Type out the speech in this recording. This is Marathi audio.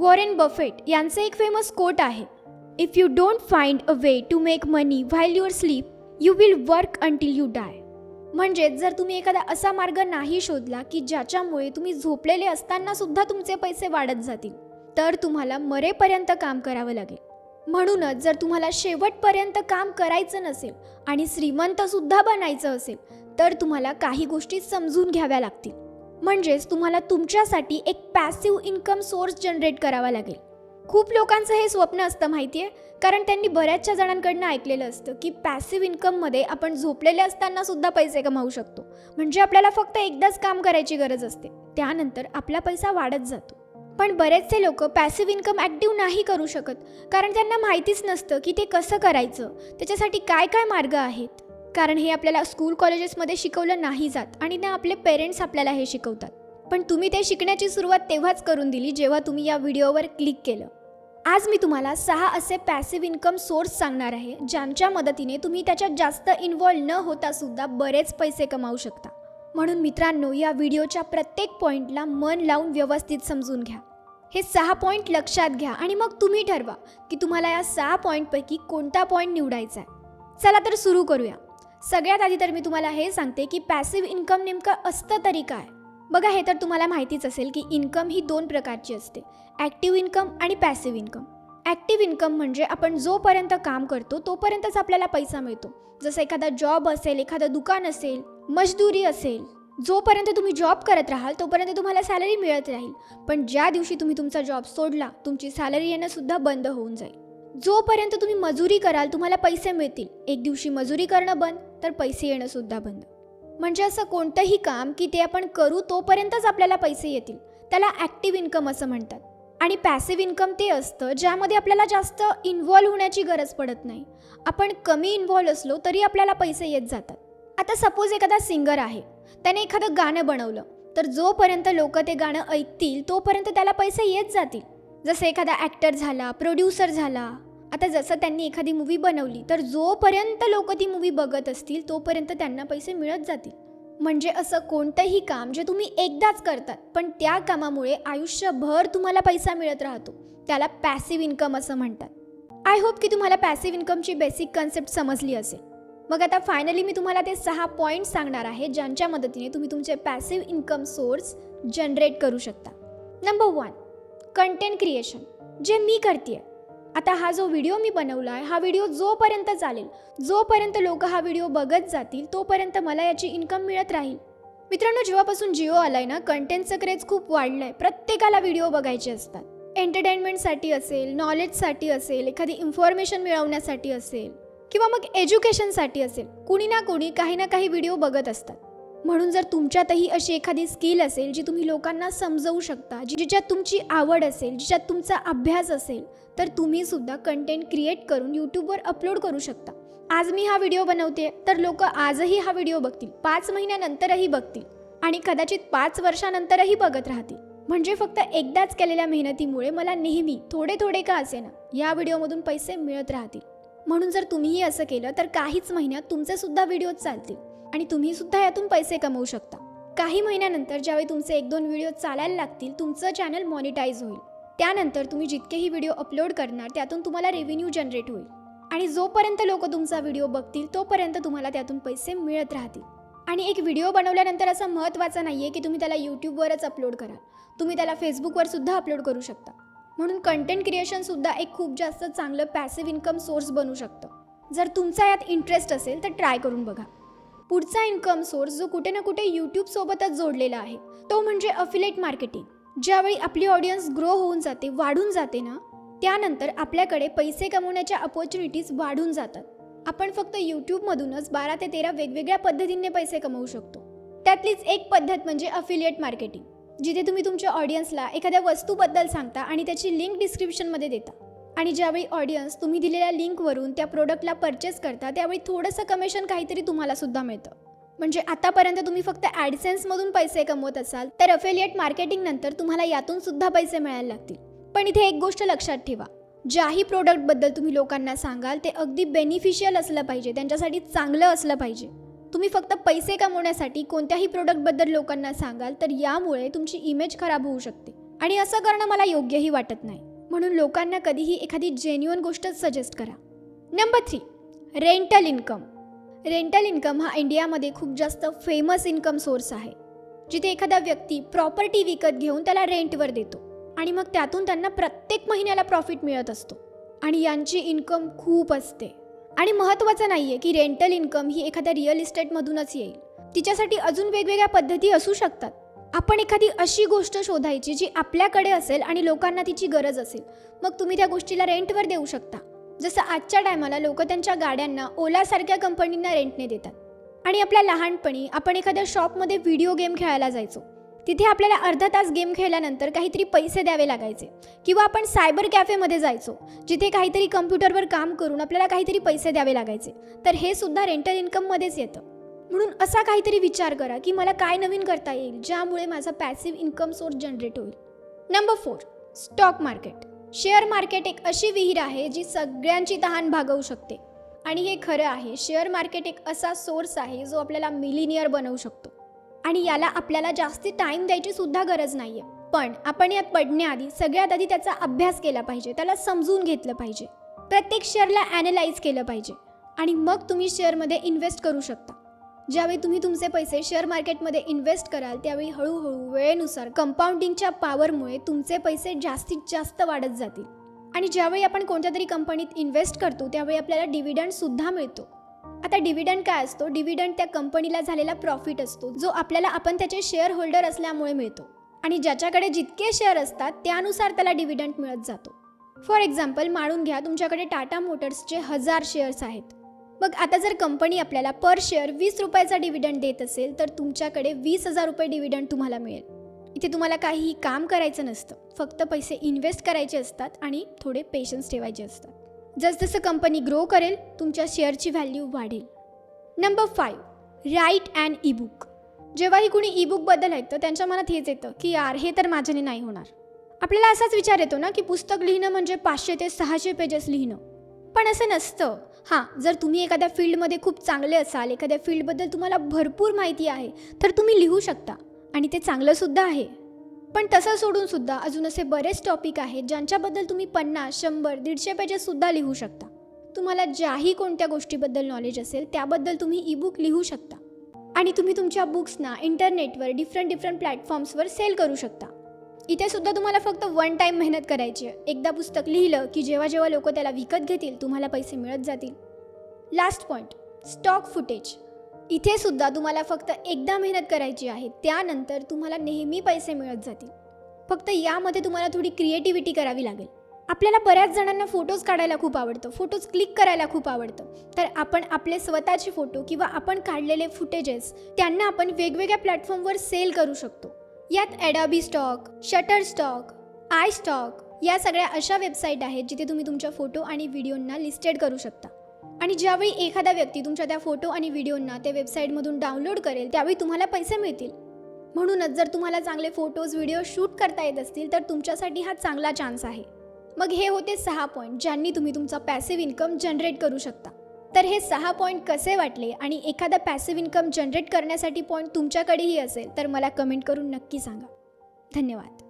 वॉरेन बफेट यांचं एक फेमस कोट आहे if you don't find a way to make money while your sleep you will work until you die म्हणजेच जर तुम्ही एखादा असा मार्ग नाही शोधला की ज्याच्यामुळे तुम्ही झोपलेले असताना सुद्धा तुमचे पैसे वाढत जातील तर तुम्हाला मरेपर्यंत काम करावं लागेल. म्हणूनच जर तुम्हाला शेवटपर्यंत काम करायचं नसेल आणि श्रीमंतसुद्धा बनायचं असेल तर तुम्हाला काही गोष्टी समजून घ्याव्या लागतील. म्हणजेच तुम्हाला तुमच्यासाठी एक पॅसिव्ह इन्कम सोर्स जनरेट करावा लागेल. खूप लोकांचं हे स्वप्न असतं माहिती आहे कारण त्यांनी बऱ्याचशा जणांकडनं ऐकलेलं असतं की पॅसिव्ह इन्कममध्ये आपण झोपलेले असताना सुद्धा पैसे कमावू शकतो. म्हणजे आपल्याला फक्त एकदाच काम करायची गरज असते. त्यानंतर आपला पैसा वाढत जातो. पण बरेचसे लोक पॅसिव्ह इन्कम ॲक्टिव्ह नाही करू शकत. कारण त्यांना माहितीच नसतं की ते कसं करायचं? त्याच्यासाठी काय काय मार्ग आहेत? कारण हे आपल्याला स्कूल कॉलेजेसमध्ये शिकवलं नाही जात आणि ना आपले पेरेंट्स आपल्याला हे शिकवतात. पण तुम्ही ते शिकण्याची सुरुवात तेव्हाच करून दिली जेव्हा तुम्ही या व्हिडिओवर क्लिक केलं. आज मी तुम्हाला सहा असे पॅसिव्ह इन्कम सोर्स सांगणार आहे ज्यांच्या मदतीने तुम्ही त्याच्यात जास्त इन्व्हॉल्व न होता सुद्धा बरेच पैसे कमावू शकता. म्हणून मित्रांनो या व्हिडिओच्या प्रत्येक पॉईंटला मन लावून व्यवस्थित समजून घ्या. हे सहा पॉईंट लक्षात घ्या आणि मग तुम्ही ठरवा की तुम्हाला या सहा पॉईंटपैकी कोणता पॉईंट निवडायचा आहे. चला तर सुरू करूया. सगळ्यात आधी तर मी तुम्हाला हे सांगते की पॅसिव्ह इन्कम नेमकं असतं तरी काय? बघा हे तर तुम्हाला माहितीच असेल की इन्कम ही दोन प्रकारची असते. ॲक्टिव्ह इन्कम आणि पॅसिव्ह इन्कम ॲक्टिव्ह इन्कम म्हणजे आपण जोपर्यंत काम करतो तोपर्यंतच आपल्याला पैसा मिळतो. जसं एखादा जॉब असेल एखादं दुकान असेल मजदुरी असेल जोपर्यंत तुम्ही जॉब करत राहाल तोपर्यंत तुम्हाला सॅलरी मिळत राहील. पण ज्या दिवशी तुम्ही तुमचा जॉब सोडला तुमची सॅलरी येणंसुद्धा बंद होऊन जाईल. जोपर्यंत तुम्ही मजुरी कराल तुम्हाला पैसे मिळतील. एक दिवशी मजुरी करणं बंद तर पैसे येणं सुद्धा बंद. म्हणजे असं कोणतंही काम की ते आपण करू तोपर्यंतच आपल्याला पैसे येतील. त्याला ॲक्टिव्ह इन्कम असं म्हणतात. आणि पॅसिव्ह इन्कम ते असतं ज्यामध्ये आपल्याला जास्त इन्व्हॉल्व होण्याची गरज पडत नाही. आपण कमी इन्व्हॉल्व्ह असलो तरी आपल्याला पैसे येत जातात. आता सपोज एखादा सिंगर आहे. त्याने एखादं गाणं बनवलं तर जोपर्यंत लोक ते गाणं ऐकतील तोपर्यंत त्याला पैसे येत जातील. जसं एखादा ॲक्टर झाला प्रोड्युसर झाला आता जसं त्यांनी एखादी मूवी बनवली तर जोपर्यंत लोक ती मूवी बघत असतील तोपर्यंत त्यांना पैसे मिळत जातील. म्हणजे असं कोणतंही काम जे तुम्ही एकदाच करतात पण त्या कामामुळे आयुष्यभर तुम्हाला पैसा मिळत राहतो. त्याला पॅसिव्ह इन्कम असं म्हणतात. आय होप की तुम्हाला पॅसिव्ह इन्कमची बेसिक कन्सेप्ट समजली असेल. मग आता फायनली मी तुम्हाला ते सहा पॉईंट सांगणार आहे ज्यांच्या मदतीने तुम्ही तुमचे पॅसिव्ह इन्कम सोर्स जनरेट करू शकता. नंबर वन कंटेंट क्रिएशन जे मी करते आता हा जो व्हिडिओ मी बनवला आहे हा व्हिडिओ जोपर्यंत चालेल जोपर्यंत लोक हा व्हिडिओ बघत जातील तोपर्यंत मला याची इन्कम मिळत राहील. मित्रांनो जेव्हापासून जिओ आलाय ना कंटेंटचं क्रेज खूप वाढलं आहे प्रत्येकाला व्हिडिओ बघायचे असतात. एंटरटेनमेंटसाठी असेल नॉलेजसाठी असेल एखादी इन्फॉर्मेशन मिळवण्यासाठी असेल किंवा मग एज्युकेशनसाठी असेल कुणी ना कुणी काही ना काही व्हिडिओ बघत असतात. म्हणून जर तुमच्यातही अशी एखादी स्किल असेल जी तुम्ही लोकांना समजवू शकता जी- जिच्यात तुमची आवड असेल जिच्यात तुमचा अभ्यास असेल तर तुम्ही सुद्धा कंटेंट क्रिएट करून यूट्यूबवर अपलोड करू शकता. आज मी हा व्हिडिओ बनवते तर लोक आजही हा व्हिडिओ बघतील. पाच महिन्यानंतरही बघतील. आणि कदाचित पाच वर्षानंतरही बघत राहतील. म्हणजे फक्त एकदाच केलेल्या मेहनतीमुळे मला नेहमी थोडे थोडे का असेना या व्हिडिओमधून पैसे मिळत राहतील. म्हणून जर तुम्हीही असं केलं तर काहीच महिन्यात तुमचे सुद्धा व्हिडिओ चालतील. आणि तुम्ही सुद्धा यातून पैसे कमवू शकता. काही महिन्यानंतर ज्यावेळी तुमचे एक दोन व्हिडिओ चालायला लागतील तुमचं चॅनल मॉनिटाईज होईल. त्यानंतर तुम्ही जितकेही व्हिडिओ अपलोड करणार त्यातून तुम्हाला रेव्हेन्यू जनरेट होईल. आणि जोपर्यंत लोक तुमचा व्हिडिओ बघतील तोपर्यंत तुम्हाला त्यातून पैसे मिळत राहतील. आणि एक व्हिडिओ बनवल्यानंतर असं महत्त्वाचं नाही आहे की तुम्ही त्याला यूट्यूबवरच अपलोड कराल. तुम्ही त्याला फेसबुकवर सुद्धा अपलोड करू शकता. म्हणून कंटेंट क्रिएशनसुद्धा एक खूप जास्त चांगलं पॅसिव्ह इन्कम सोर्स बनू शकतं. जर तुमचा यात इंटरेस्ट असेल तर ट्राय करून बघा. पुढचा इन्कम सोर्स जो कुठे ना कुठे यूट्यूबसोबतच जोडलेला आहे तो म्हणजे अफिलेट मार्केटिंग ज्यावेळी आपली ऑडियन्स ग्रो होऊन जाते वाढून जाते ना त्यानंतर आपल्याकडे पैसे कमवण्याच्या अपॉर्च्युनिटीज वाढून जातात. आपण फक्त यूट्यूबमधूनच बारा ते तेरा वेगवेगळ्या पद्धतीने पैसे कमवू शकतो. त्यातलीच एक पद्धत म्हणजे अफिलिएट मार्केटिंग जिथे तुम्ही तुमच्या ऑडियन्सला एखाद्या वस्तूबद्दल सांगता आणि त्याची लिंक डिस्क्रिप्शनमध्ये देता. आणि ज्यावेळी ऑडियन्स तुम्ही दिलेल्या लिंकवरून त्या प्रोडक्टला परचेस करता त्यावेळी थोडंसं कमिशन काहीतरी तुम्हाला सुद्धा मिळतं. म्हणजे आतापर्यंत तुम्ही फक्त ॲडसेन्समधून पैसे कमवत असाल तर अफेलिएट मार्केटिंग नंतर तुम्हाला यातून सुद्धा पैसे मिळायला लागतील. पण इथे एक गोष्ट लक्षात ठेवा ज्याही प्रोडक्टबद्दल तुम्ही लोकांना सांगाल ते अगदी बेनिफिशियल असलं पाहिजे त्यांच्यासाठी चांगलं असलं पाहिजे. तुम्ही फक्त पैसे कमवण्यासाठी कोणत्याही प्रोडक्टबद्दल लोकांना सांगाल तर यामुळे तुमची इमेज खराब होऊ शकते. आणि असं करणं मला योग्यही वाटत नाही. म्हणून लोकांना कधीही एखादी जेन्युअन गोष्टच सजेस्ट करा. Number three rental income rental income हा इंडियामध्ये खूप जास्त फेमस इन्कम सोर्स आहे. जिथे एखादा व्यक्ती प्रॉपर्टी विकत घेऊन त्याला रेंटवर देतो आणि मग त्यातून त्यांना प्रत्येक महिन्याला प्रॉफिट मिळत असतो आणि यांची इन्कम खूप असते. आणि महत्त्वाचं नाही आहे की रेंटल इन्कम ही एखाद्या रिअल इस्टेटमधूनच येईल. तिच्यासाठी अजून वेगवेगळ्या पद्धती असू शकतात. आपण एखादी अशी गोष्ट शोधायची जी आपल्याकडे असेल आणि लोकांना तिची गरज असेल मग तुम्ही त्या गोष्टीला रेंटवर देऊ शकता. जसं आजच्या टायमाला लोक त्यांच्या गाड्यांना ओलासारख्या कंपनींना रेंटने देतात. आणि आपल्या लहानपणी आपण एखाद्या शॉपमध्ये व्हिडिओ गेम खेळायला जायचो. तिथे आपल्याला अर्धा तास गेम खेळल्यानंतर काहीतरी पैसे द्यावे लागायचे. किंवा आपण सायबर कॅफेमध्ये जायचो जिथे काहीतरी कम्प्युटरवर काम करून आपल्याला काहीतरी पैसे द्यावे लागायचे. तर हे सुद्धा रेंटल इन्कममध्येच येतं. म्हणून असा काहीतरी विचार करा की मला काय नवीन करता येईल ज्यामुळे माझा पॅसिव्ह इन्कम सोर्स जनरेट होईल. Number four stock market share market एक अशी विहीर आहे जी सगळ्यांची तहान भागवू शकते. आणि हे खरं आहे शेअर मार्केट एक असा सोर्स आहे जो आपल्याला मिलिनियर बनवू शकतो. आणि याला आपल्याला जास्ती टाईम द्यायची सुद्धा गरज नाही आहे पण आपण यात पडण्याआधी सगळ्यात आधी त्याचा अभ्यास केला पाहिजे त्याला समजून घेतलं पाहिजे. प्रत्येक शेअरला ॲनलाइज केलं पाहिजे. आणि मग तुम्ही शेअरमध्ये इन्व्हेस्ट करू शकता. ज्यावेळी तुम्ही तुमचे पैसे शेअर मार्केटमध्ये इन्व्हेस्ट कराल त्यावेळी हळूहळू वेळेनुसार कंपाऊंडिंगच्या पॉवरमुळे तुमचे पैसे जास्तीत जास्त वाढत जातील. आणि ज्यावेळी आपण कोणत्या तरी कंपनीत इन्व्हेस्ट करतो त्यावेळी आपल्याला डिव्हिडंडसुद्धा मिळतो. आता डिव्हिडंड काय असतो? डिव्हिडंड त्या कंपनीला झालेला प्रॉफिट असतो जो आपल्याला आपण त्याचे शेअर होल्डर असल्यामुळे मिळतो. आणि ज्याच्याकडे जितके शेअर असतात त्यानुसार त्याला डिव्हिडंड मिळत जातो. फॉर एक्झाम्पल मानून घ्या तुमच्याकडे टाटा मोटर्सचे हजार शेअर्स आहेत. मग आता जर कंपनी आपल्याला पर शेअर वीस रुपयाचा डिव्हिडंड देत असेल तर तुमच्याकडे वीस हजार रुपये डिव्हिडंड तुम्हाला मिळेल. इथे तुम्हाला काहीही काम करायचं नसतं. फक्त पैसे इन्व्हेस्ट करायचे असतात आणि थोडे पेशन्स ठेवायचे असतात. जसजसं कंपनी ग्रो करेल तुमच्या शेअरची व्हॅल्यू वाढेल. Number five write and e book जेव्हाही कुणी ई बुकबद्दल ऐकतं त्यांच्या मनात हेच येतं की यार हे तर माझ्याने नाही होणार. आपल्याला असाच विचार येतो ना की पुस्तक लिहिणं म्हणजे पाचशे ते सहाशे पेजेस लिहिणं. पण असं नसतं. हां जर तुम्ही एखाद्या फील्डमध्ये खूप चांगले असाल एखाद्या फील्डबद्दल तुम्हाला भरपूर माहिती आहे तर तुम्ही लिहू शकता. आणि ते चांगलंसुद्धा आहे. पण तसं सोडूनसुद्धा अजून असे बरेच टॉपिक आहेत ज्यांच्याबद्दल तुम्ही पन्नास शंभर दीडशे पेजेससुद्धा लिहू शकता. तुम्हाला ज्याही कोणत्या गोष्टीबद्दल नॉलेज असेल त्याबद्दल तुम्ही ई बुक लिहू शकता. आणि तुम्ही तुमच्या बुक्सना इंटरनेटवर डिफरंट डिफरंट प्लॅटफॉर्म्सवर सेल करू शकता. इथे सुद्धा तुम्हाला फक्त वन टाईम मेहनत करायची आहे. एकदा पुस्तक लिहिलं की जेव्हा जेव्हा लोक त्याला विकत घेतील तुम्हाला पैसे मिळत जातील. लास्ट पॉईंट स्टॉक फुटेज इथे सुद्धा तुम्हाला फक्त एकदा मेहनत करायची आहे त्यानंतर तुम्हाला नेहमी पैसे मिळत जातील. फक्त यामध्ये तुम्हाला थोडी क्रिएटिव्हिटी करावी लागेल. आपल्याला बऱ्याच जणांना फोटोज काढायला खूप आवडतं फोटोज क्लिक करायला खूप आवडतं. तर आपण आपले स्वतःचे फोटो किंवा आपण काढलेले फुटेजेस त्यांना आपण वेगवेगळ्या प्लॅटफॉर्मवर सेल करू शकतो. यात Adobe stock Shutterstock iStock या सगळ्या अशा वेबसाईट आहेत जिथे तुम्ही तुमच्या फोटो आणि व्हिडिओंना लिस्टेड करू शकता. आणि ज्यावेळी एखादा व्यक्ती तुमच्या त्या फोटो आणि व्हिडिओंना त्या वेबसाईटमधून डाउनलोड करेल त्यावेळी तुम्हाला पैसे मिळतील. म्हणूनच जर तुम्हाला चांगले फोटोज व्हिडिओ शूट करता येत असतील तर तुमच्यासाठी हा चांगला चान्स आहे. मग हे होते सहा पॉईंट ज्यांनी तुम्ही तुमचा पॅसिव्ह इन्कम जनरेट करू शकता. तर हे सहा पॉईंट कसे वाटले? आणि एखादा पॅसिव्ह इन्कम जनरेट करण्यासाठी पॉईंट तुमच्याकडेही असेल तर मला कमेंट करून नक्की सांगा. धन्यवाद.